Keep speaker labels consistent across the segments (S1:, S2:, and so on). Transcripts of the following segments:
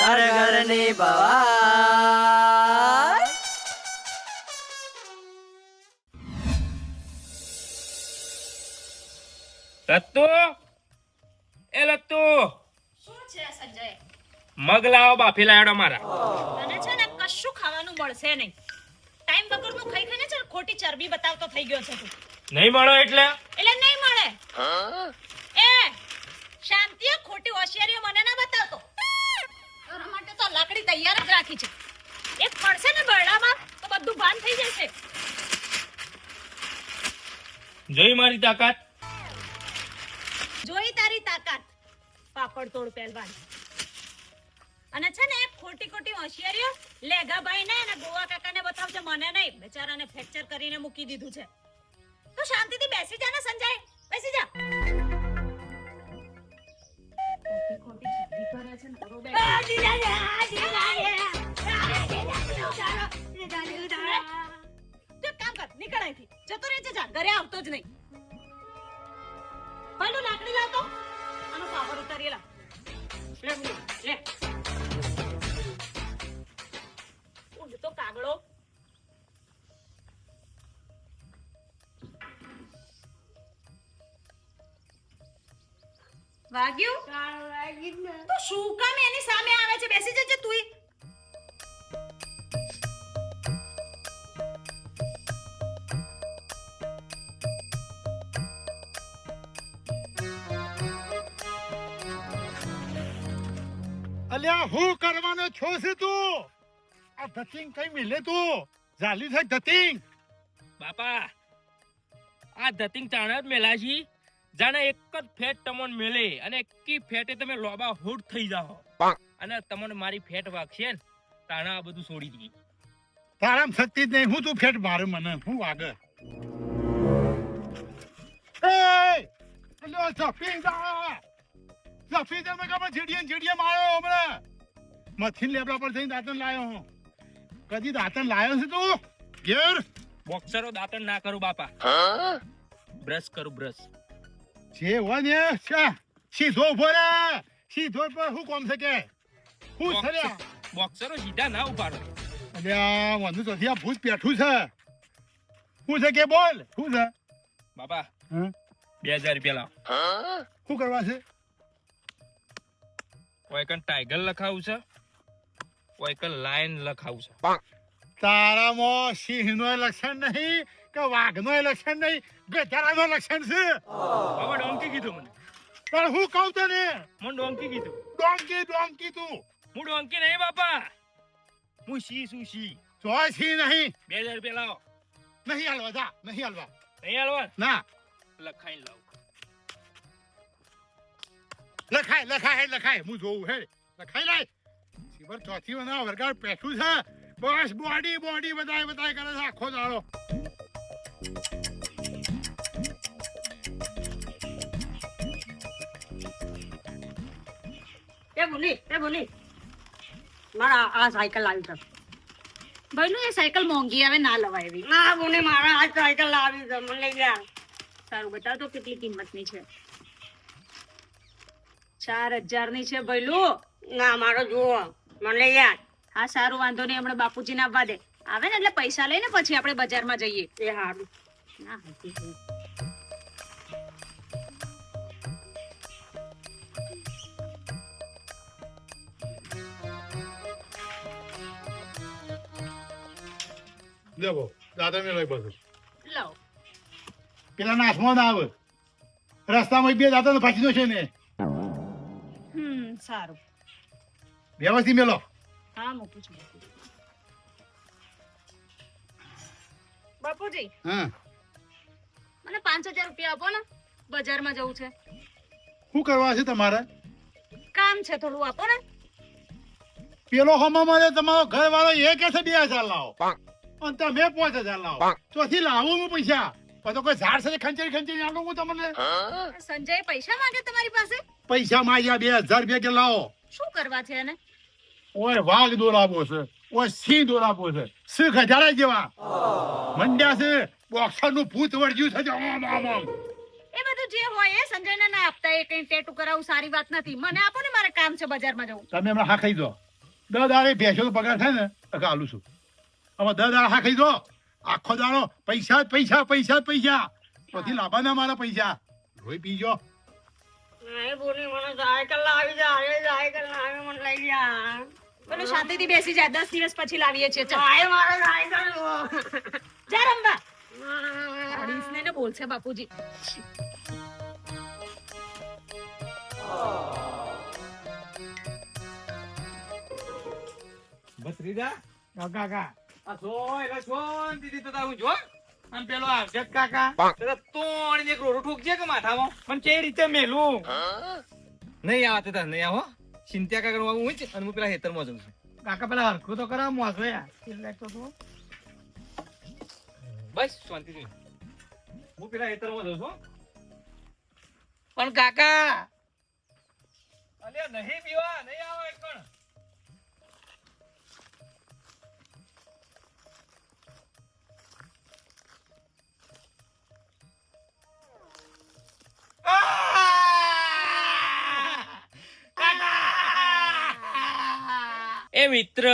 S1: ઘર ઘરની ભવાઈ
S2: લત્તુ એ લત્તુ
S3: શું છે સંજય?
S2: મગ લાવો બાફી લાવડો મારા.
S3: તને છે ને કશું ખાવાનું મળશે નહીં. ટાઈમ વગરનું ખાઈ ખાઈને છે ને ખોટી ચરબી બતાવતો થઈ ગયો છે તું.
S2: નહીં મળો એટલે?
S3: એટલે નહીં મળે એ શાંતિએ ખોટી હોશિયારીઓ મને ના બતાવતો તારા માટે તો લાકડી તૈયાર જ રાખી છે. એક પડશે ને બરડામાં તો બધું ભાન થઈ જશે.
S2: જોઈ મારી તાકાત?
S3: જોઈ તારી તાકાત પાપડ તોડ પહેલવાન. અને છે ને ખોટી ખોટી હોશિયારીઓ લેગા ભાઈ ને અને ગોવા કાકાને બતાવજો મને નહીં બેચારાને ફ્રેક્ચર કરીને મૂકી દીધું છે. તો શાંતિથી બેસી જા ને સંજય બેસી જા. ખોટી ખોટી કરે છે ને નીકળ અહીંથી. જતો રહેજે જા ઘરે આવતો જ નહીં. પહેલું લાકડી લાવતો? આનો પાવર ઉતારી લા લે લે. ઊંઘ તો કાગડો વાગ્યું? તો શું કામ એની સામે આવે છે? બેસી જજે તુંય.
S4: અલ્યા હું કરવાનો છો છે તું? આ ધતિંગ કઈ મિલે તું? જાલી છે ધતિંગ.
S2: બાપા આ ધતિંગ ચાણા જ મેલાશી જાણે એક જ ફેટ તમને મેલે અને એકી ફેટે તમે લોબા હુડ થઈ જાઓ. અને તમને મારી ફેટ વાગશે ને તાણા આ બધું છોડી દી
S4: તારામ શક્તિ જ નહીં. હું તું ફેટ મારે મને? હું વાગે? એ! અલ્યા જફી જા જફી જા મેં કબર જીડીએ જીડીએ માર્યો હમણાં. મથીન લેબડા પર જઈને દાંતન લાયો હું. કદી દાંતન લાયો છે તું? ઘેર.
S2: બોક્સરો દાંતણ ના કરું બાપા. બ્રશ કરું બ્રશ.
S4: જે હોય ને સીધો ઊભો રે. સીધો પર હું કોમ છે કે? હું લ્યા?
S2: બોક્સરો સીધા ના ઉપાડો
S4: અલ્યા મને તો ત્યાં ભૂત પેઠું છે. શું છે કે બોલ? શું છે?
S2: બાપા? બે હજાર રૂપિયા લાવ.
S4: શું કરવા છે?
S2: કોઈ કન ટાઈગર લખાવું છે? કોઈક લાયન લખાવું છે?
S4: તારામાં સિંહનો લક્ષણ નહીં કે વાઘનો લક્ષણ નહીં? ગધારાનો લક્ષણ છે.
S2: હવે ડોંકી કીધું મને.
S4: પણ હું કહું તને
S2: મને ડોંકી કીધું.
S4: ડોંકી ડોંકી તું.
S2: હું ડોંકી નહીં બાપા. હું સી શું સી
S4: જો સિંહ નહીં?
S2: બે હજાર રૂપિયા લાવો.
S4: નહીં હાલવા જા નહીં હાલવા.
S2: નહીં હાલવા?
S4: ના.
S2: લખાઈ લાવો.
S4: લખાય લખાય લખાય. હું જોઉં હે. લખાઈ લાય. શિવર ચોથી વના વરગાડ પેઠું છે. બસ બોડી બોડી બધાય બધાય કરે છે. આખો દાડો.
S5: એ બોલી એ બોલી. મારા આ સાયકલ લાવી છે.
S3: ભાઈનું એ સાયકલ મોંઘી આવે ના લવાય એવી.
S5: ના બોલી મારા આ સાયકલ લાવી છે. મને લઈ ગયા
S3: સારું બતાવ તો કેટલી કિંમતની છે. ચાર હજારની છે ભઈલું
S5: ના મારો જુઓ. મને યાદ
S3: હા સારું વાંધો નહીં હમણાં બાપુજીને આવવા દે. આવે ને એટલે પૈસા લઈને પછી આપણે બજારમાં જઈએ.
S5: એ સારું
S3: ના.
S4: લેવો દાદા મેં લઈ બધું. પેલા હાથમાં ના આવે. રસ્તામાં બે દાદા ફાંચી છે ને.
S3: સારું.
S4: વ્યવસ્થિત મેલો.
S3: હા મૂકું છું બાપુજી
S4: હા.
S3: મને પાંચ હજાર રૂપિયા આપો ને. બજારમાં જવું છે.
S4: શું કરવા છે તમારે?
S3: કામ છે થોડું આપો ને.
S4: પેલો હમામાં તમારો ઘરવાળો એ કે છે બે હજાર લાવો. અને તમે પાંચ હજાર લાવો. ચોથી લાવું હું પૈસા. પછી કોઈ ઝાડ સાથે ખંચેરી ખંચેરી આલું હું તમને?
S3: સંજય પૈસા માંગે તમારી પાસે?
S4: પૈસા માંગ્યા બે હજાર રૂપિયા કે લાવો.
S3: શું કરવા છે એને
S4: ઓય વાઘ દોરાવો છે ઓય સિંહ દોરાવો છે સિંહ ખજાડા જેવા. મંડ્યા છે બોક્સરનું ભૂત વળગ્યું છે આમ આમ આમ
S3: એ બધું જે હોય એ સંજયને ના આપતા એ કઈ ટેટુ કરાવું સારી વાત નથી. મને આપો ને મારે કામ છે બજારમાં જવું.
S4: તમે હમણાં હા ખાઈ દો. દર દાડે ભેંસો પગાર થાય ને આલું છું. હવે દર દાડે હા ખાઈ દો. આખો દાડો પૈસા પૈસા પૈસા પૈસા. પછી લાભા ના મારા પૈસા. રોઈ પીજો.
S5: નહીં બોલી મને સાયકલ લાવી જાય સાયકલ લાવી મને લઈ ગયા
S3: પેલું શાંતિથી બેસી જાય દસ દિવસ પછી લાવીએ છીએ. ચાલ.
S5: ભાઈ મારે સાયકલ
S3: જા રમવા. અડીસને ને બોલશે બાપુજી.
S2: ભત્રીજા
S1: કાકા
S2: પેલો આવશે કાકા પેલા તોડીને એક રોડો ઠોકજે કે માથામાં?
S1: પણ કે રીતે મેલું.
S2: નહીં આવે તો નહીં આવો. ચિંતા કાકા હું હું અને હું પેલા હેતરમાં જઉં છું.
S1: કાકા પેલા હરખું તો કરા મોસો યાર એટલે તો તું.
S2: બસ શાંતિથી. હું પેલા હેતરમાં જઉં છું. પણ કાકા! અલ્યા નહીં પીવા નહીં આવો એક પણ. મિત્ર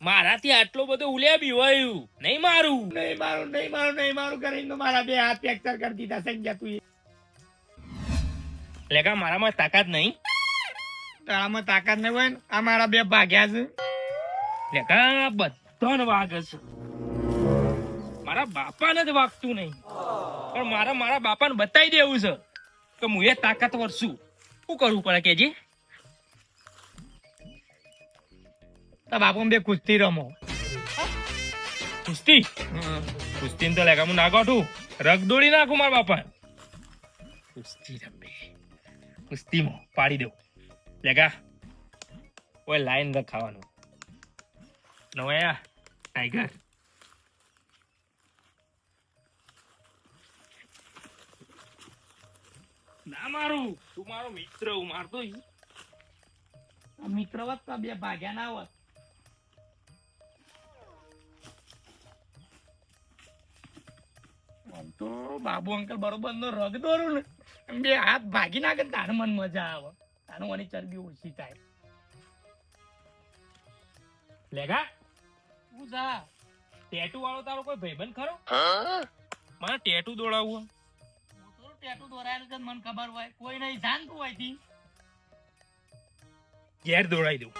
S2: મારાથી આટલો બધો ઉલ્યા બીવાયું. નહીં મારું.
S1: નહીં મારું નહીં મારું નહીં મારું કરીને મારા બે હાથ ફ્રેક્ચર કરી દીધા સંજ્ઞા તું
S2: લેકા મારામાં તાકાત નહીં.
S1: તારામાં તાકાત નહીં હોય ને આ મારા બે ભાગ્યા છે.
S2: લેકા બધાને વાગે છે. મારા બાપાને જ વાગતું નહીં. પણ મારા મારા બાપાને બતાવી દેવું છે કે હું એ તાકાતવર છું. શું કરવું પડે કેજી?
S1: તો બાપુ બે કુસ્તી રમો
S2: કુસ્તી કુસ્તી તો લેગા હું ના ગોઠું રગ દોડી નાખું મારા બાપા કુસ્તી રમે કુસ્તીમાં પાડી દઉં લેગા ઓય લાઈન રખ ખાવાનું નવાયા ટાઈગર ના મારું તું મારો મિત્ર, હું મારતો
S1: મિત્ર વત તો બે ભાગ્યા ના હોત. તો બાબુ અંકલ બરોબર નો રગ દોરું ને. એમ બે હાથ ભાગી નાખે તારે મન મજા આવે. તારું મને ચરબી ઓછી થાય.
S2: લેગા
S1: હું જા.
S2: ટેટુ વાળો તારો કોઈ ભાઈબંધ ખરો? મને ટેટુ દોડાવવું
S1: હું તો ટેટુ દોરાયેલું છે મને ખબર હોય. કોઈ નહીં જાણતું હોયથી
S2: ઘેર દોડાઈ દઉં.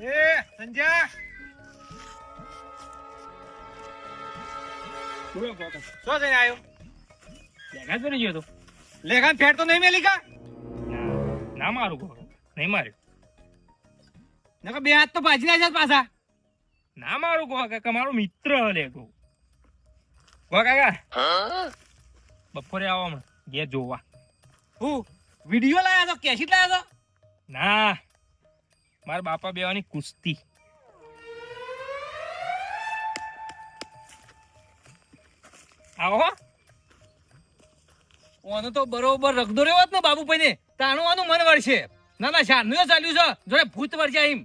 S1: એ સંજય
S2: બોલો કાકા.
S1: શું જઈને આવ્યો?
S2: લેગા તો નહીં ગયો તો?
S1: લેખાન ફેટ તો નહીં મેલી કા?
S2: ના મારું કાકા. નહીં માર્યું.
S1: નકર બે હાથ તો ભાજી નાખ્યા પાછા.
S2: ના મારું ગોવા કાકા મારો મિત્ર હલે ગો ગોવા કાકા. બપોરે આવો હમણાં. ઘેર જોવા.
S1: હું વીડિયો લાયા તો કેસેટ લાયા તો
S2: ના. મારા બાપા બેવાની કુસ્તી. આવો
S1: ઓનો તો બરોબર રગદો રહ્યો હોત ને બાબુભાઈ ને તાણું આનું મન વળશે. ના ના શારનું ચાલ્યું છે. જોડે ભૂત વળશે એમ.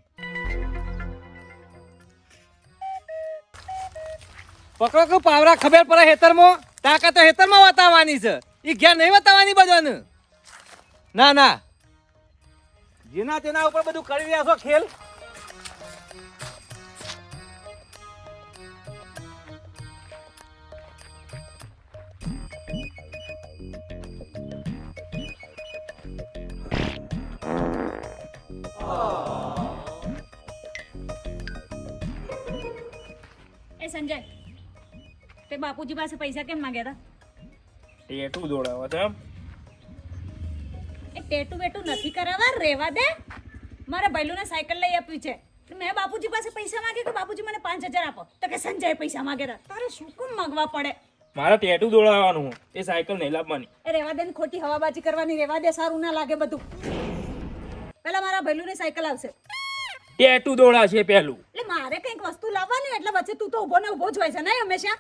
S1: પકડો કે પાવરા ખબર પડે હેતરમાં? તાકાત તો હેતરમાં વતાવવાની છે. એ ઘેર નહીં વતાવવાની બધાને. ના ના. જેના તેના ઉપર બધું કરી રહ્યા છો ખેલ?
S3: એ સંજય તે બાપુજી પાસે પૈસા કેમ માંગ્યા હતા?
S2: એ દોડાવો તો એમ?
S3: એ ટેટુ બેટુ નથી કરાવવા રહેવા દે. મારા ભાઈલુને સાયકલ લઈ આપ્યું છે. મેં બાપુજી પાસે પૈસા માંગ્યા કે બાપુજી મને પાંચ હજાર આપો? તો કે સંજય પૈસા માંગે તારે શું કેમ માંગવા પડે?
S2: મારે ટેટુ દોડાવવાનું એ સાયકલ નહીં લાવવાની.
S3: એ રેવા દે ને ખોટી હવાબાજી કરવાની રેવા દે સારું ના લાગે બધું. પેલા મારા ભાઈલુને સાયકલ આવશે.
S2: ટેટુ દોડાશે પેલું.
S3: એટલે મારે કંઈક વસ્તુ લાવવાની એટલે વચ્ચે તું તો ઊભો ને ઊભો જ હોય છે નહીં હંમેશા?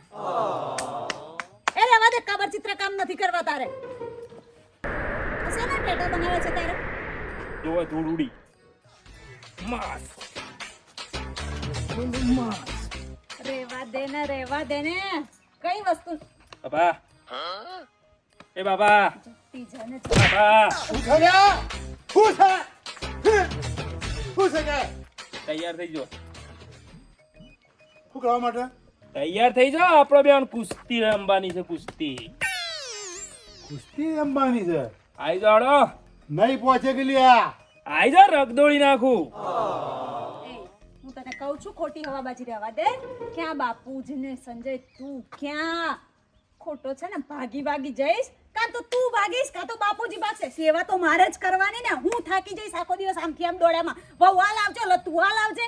S3: એ રેવા દે કાબર ચિત્ર કામ નથી કરવા તારે. ટેટો બનાવે છે તારે?
S2: જોવા ધૂળુડી માસ.
S3: રેવા દે ને રેવા દે ને. કઈ વસ્તુ?
S2: બાબા. એ બાબા.
S3: ટીચર
S4: બાબા. છે? શું છે
S2: તૈયાર થઈ જો.
S4: શું કરવા માટે?
S2: તૈયાર થઈ જાઓ આપણો બેન કુસ્તી રમવાની છે કુસ્તી.
S4: કુસ્તી રમવાની છે?
S2: આઈ જાડો.
S4: નહીં પહોંચે કે લ્યા?
S2: આઈ જા રગદોળી નાખું.
S3: હું તને કહું છું ખોટી હવાબાજી રહેવા દે. ક્યાં બાપુજી ને સંજય તું ક્યાં? ખોટો છે ને ભાગી ભાગી જઈશ. કાં તો તું ભાગીશ કાં તો બાપુજી ભાગશે. સેવા તો મારે જ કરવાની ને. હું થાકી જઈશ આખો દિવસ આમથી આમ દોડામાં. વહુ આ લાવજો લો તું આ લાવજે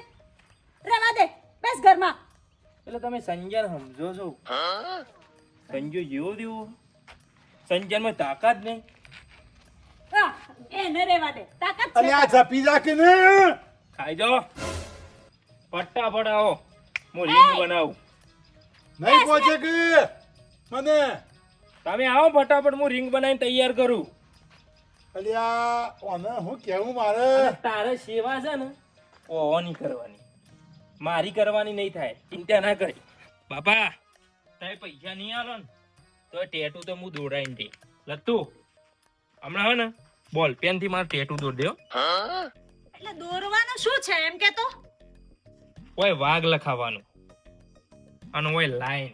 S3: રહેવા દે. બેસ ઘરમાં.
S2: એટલે તમે સંજય સમજો છો. સંજય જેવો દેવો. સંજનમાં તાકાત નહીં.
S3: એને રહેવા દે. તાકાત
S4: અરે આ જપી જા કે ને
S2: ખાઈ જાઓ ફટાફટ આવો. હું રીંગ બનાવું.
S4: નહીં પહોંચે કે? મને?
S2: તમે આવો ફટાફટ હું રીંગ બનાવીને તૈયાર કરું.
S4: અલ્યા ઓને હું કેવું મારે?
S2: તારે સેવા છે ને ઓવાની કરવાની. મારી કરવાની નહીં થાય. ચિંતા ના કરી. બાપા તારે પૈસા નહીં આલો ને. તો ટેટુ તો હું દોડાઈને દે. લત્તુ હમણાં હે ને બોલ પેનથી મારે ટેટુ દોર દો
S3: એટલે દોરવાનું શું છે? એમ કે તો
S2: ઓય વાઘ લખાવાનું અને ઓય લાઈન.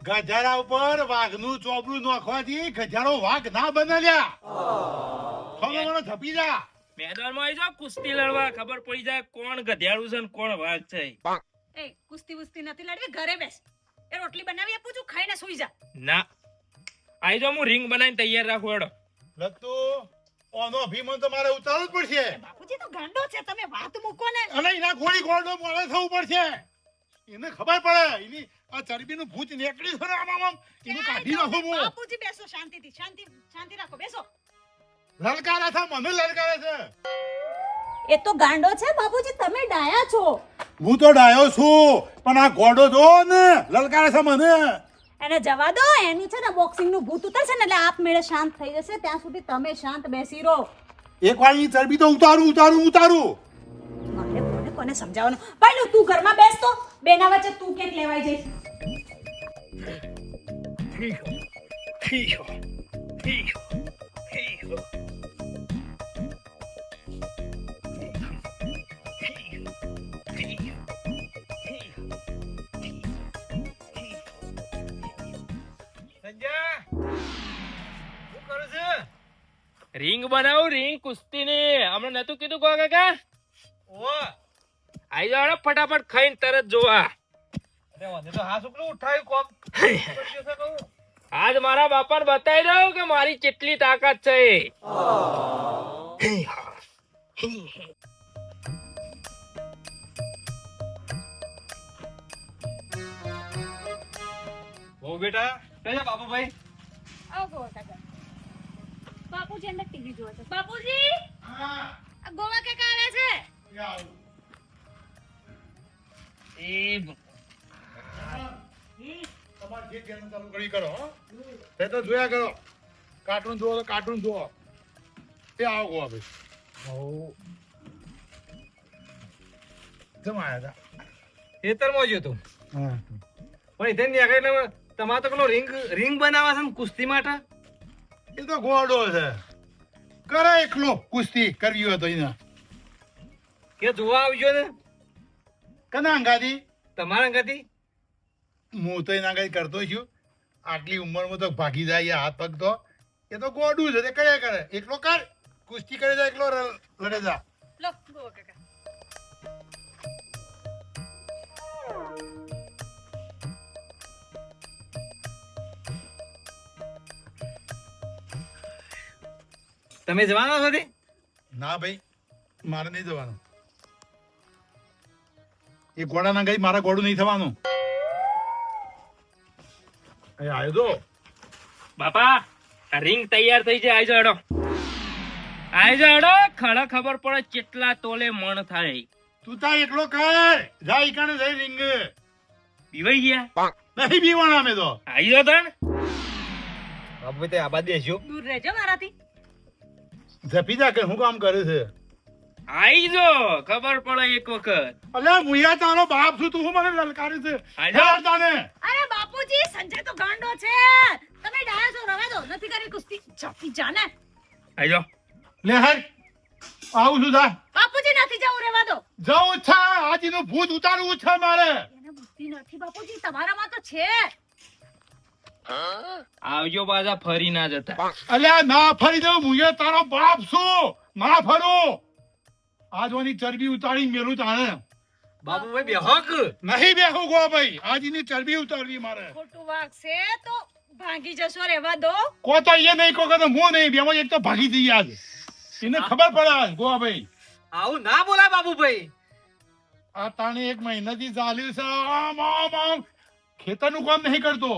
S4: ગધારા ઉપર વાઘનું ચોપડું નાખવાથી ગધારો વાઘ ના બને લ્યા ખબર મને જા.
S2: મેદાનમાં આવી જાવ કુસ્તી લડવા. ખબર પડી જાય કોણ ગધેડું છે ને કોણ વાઘ છે.
S3: એ કુસ્તી બુસ્તી નથી લડવી ઘરે બેસ. એ રોટલી બનાવી આપું છું ખાઈને સુઈ જા.
S2: ના આવી જો હું રિંગ બનાવીને તૈયાર રાખું હેડો.
S4: લત્તુ ઓનો અભિમાન તો મારે ઉતારવો જ પડશે.
S3: બાપુજી તો ગાંડો છે તમે વાત મૂકો ને.
S4: અને એના ગોળી ગોળનો મોળે થવું પડશે. એને ખબર પડે એની આ ચરબીનું ભૂત નીકળી છે ને આમ આમ. એનું કાઢી નાખો હું.
S3: બાપુજી બેસો શાંતિથી શાંતિ શાંતિ રાખો બેસો.
S4: લલકારે છે મને લલકારે છે.
S3: એ તો ગાંડો છે બાપુજી તમે ડાયા છો.
S4: હું તો ડાયો છું પણ આ ગોડો જો ને લલકારે છે મને.
S3: એને જવા દો એનું છે ને બોક્સિંગનું ભૂત ઉતરશે ને એટલે આપમેળે શાંત થઈ જશે ત્યાં સુધી તમે શાંત બેસી રહો.
S4: એક વાર એની ચરબી તો ઉતારું ઉતારું ઉતારું.
S3: મારે કોને કોને સમજાવવાનું? પહેલું તું ઘરમાં બેસ તો. બેના વચ્ચે તું કેક લેવાઈ જઈશ.
S2: રીંગ બનાવું રિંગ કુસ્તી ને હમણાં નતું કીધું કો? કાકા આઈ જાઓ ફટાફટ ફટાફટ ખાઈને તરત જોવા. આજ મારા બાપાને બતાવી દઉં કે મારી કેટલી તાકાત છે.
S1: બહુ બેટા કયા બાપુભાઈ?
S3: આવો કાકા. બાપુજી અંદર ટીવી જોવે છે. બાપુજી! હા. ગોવા કાકા આવે છે?
S2: એ
S4: તમારે જે ચેનલ ચાલુ કરી કરો તે તો જોયા કરો. કાર્ટૂન જુઓ તો કાર્ટૂન જુઓ. તે આવો ગોવા ભાઈ જમાયા હતા
S1: ખેતરમાં ગયો તું પણ ઇધર નીકળે એટલે તમારે તો પેલો રિંગ રિંગ બનાવે છે ને કુસ્તી માટે?
S4: એ તો ગોડો છે. કરે એકલો કુસ્તી કરવી હોય તો એને.
S1: કે જોવા આવજો ને.
S4: કના અંગાથી?
S1: તમારા અંગાથી?
S4: હું તો એના અંગાથી કરતો છું. આટલી ઉંમરમાં તો ભાગી જાય હાથ પગ તો. એ તો ગોડું છે તે કર્યા કરે. એકલો કર કુસ્તી કરે જાય એકલો ર- લડે જા.
S3: લો કાકા.
S1: તમે જવાના છો તે?
S4: ના ભાઈ મારે નહીં જવાનું. એ ઘોડાના ગઈ મારા ઘોડું નહીં થવાનું. અહીં આવ્યો તો.
S2: બાપા આ રીંગ તૈયાર થઈ જાય આઈ જાઓ હેડો. ખડ હેડો ખરા ખબર પડે કેટલા તોલે મણ થાય.
S4: તું તા એકલો કર. જા ઈકાને જઈ રિંગ
S2: પીવાઈ ગયા?
S4: નહીં પીવાના અમે તો.
S2: આવી જાઓ તણ.
S1: બાપુ તે આબાદ દેજો
S3: દૂર રહેજો મારાથી.
S4: જપી જા કે હું કામ કરે છે?
S2: આઈ જો ખબર પડે એક વખત.
S4: અલે મુયા તારો બાપ છું તું હું મને લલકારે છે? તાને.
S3: અરે બાપુજી સંજય તો ગાંડો છે. તમે ડાયા છો રવા દો. નથી કરી કુસ્તી. જપી જાને
S2: આઈ જો.
S4: લે હર આવું છું જા.
S3: બાપુજી નથી જવું રેવા દો.
S4: જવું છે આજીનું ભૂત ઉતારવું છે મારે.
S3: એને બુદ્ધિ નથી બાપુજી. તમારામાં તો છે.
S2: આવજો પાછા ફરી ના જતા.
S4: અલ્યા ના ફરી દઉં હું તારો બાપ છું. ના ફરો. આજવાની ચરબી ઉતારી મેલું તાણે.
S1: બાબુભાઈ બેહોક
S4: નહીં બેહું ગો ભાઈ. આજની ચરબી ઉતારવી મારે.
S3: ખોટું વાગશે તો ભાગી જશો રેવા દો.
S4: કો તો એ નહીં કો તો હું નહીં બેમાં એક તો ભાગી જઈએ આજ. એને ખબર પડે આજ ગોવા ભાઈ.
S1: આવું ના બોલાય બાબુભાઈ
S4: આ તાણે એક મહિનાથી ચાલ્યું છે. આમ આમ આમ. ખેતરનું કામ નહીં કરતો.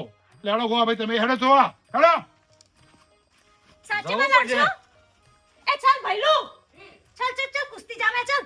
S4: લેડો ગોવા ભાઈ તમે હેડો થોડા હેડો.
S3: સાચી વાત લાગશો એ ચાલ ભાઈલું. ચાલ કુસ્તી જામે ચાલ.